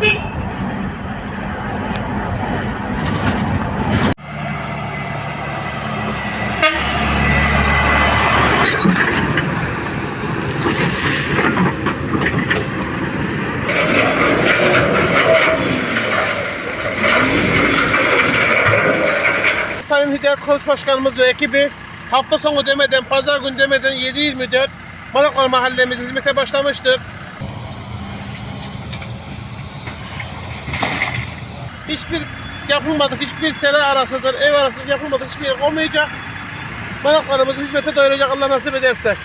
Sayın Hidayet Kılıç Başkanımız ve ekibi hafta sonu demeden, pazar günü demeden 7-24 Manaklar mahallemizin hizmete başlamıştır. Hiçbir yapılmadık, hiçbir sera arasıdır, ev arasıdır yapılmadık hiçbir yer olmayacak. Manaklarımızı hizmete doyuracak Allah nasip ederse.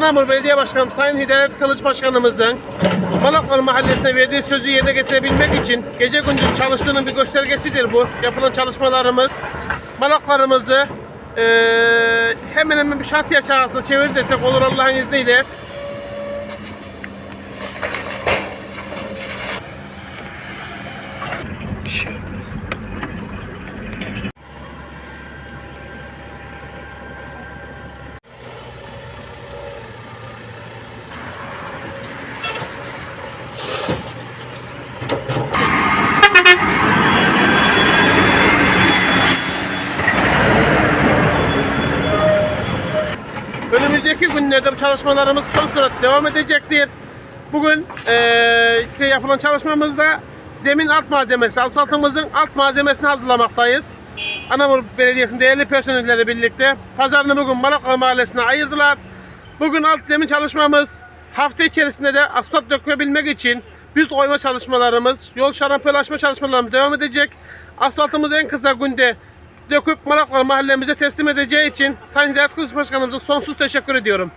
Anamur Belediye Başkanı Sayın Hidayet Kılıç Başkanımızın Malaklar Mahallesi'ne verdiği sözü yerine getirebilmek için gece gündüz çalıştığının bir göstergesidir bu. Yapılan çalışmalarımız Malaklarımızı eee hemen hemen bir şart yaşarısına çevir desek olur Allah'ın izniyle. Önümüzdeki günlerde bu çalışmalarımız son sürat devam edecektir. Bugün eee işte yapılan çalışmamızda zemin alt malzemesi, asfaltımızın alt malzemesini hazırlamaktayız. Anamur Belediyesi'nin değerli personelleri birlikte pazarını bugün Malaklı Mahallesi'ne ayırdılar. Bugün alt zemin çalışmamız hafta içerisinde de asfalt dökebilmek için düz oyma çalışmalarımız, yol şarampol çalışmalarımız devam edecek. Asfaltımızı en kısa günde döküp Malaklı mahallemize teslim edeceği için Sayın Hidayet Kılıç Başkanımıza sonsuz teşekkür ediyorum.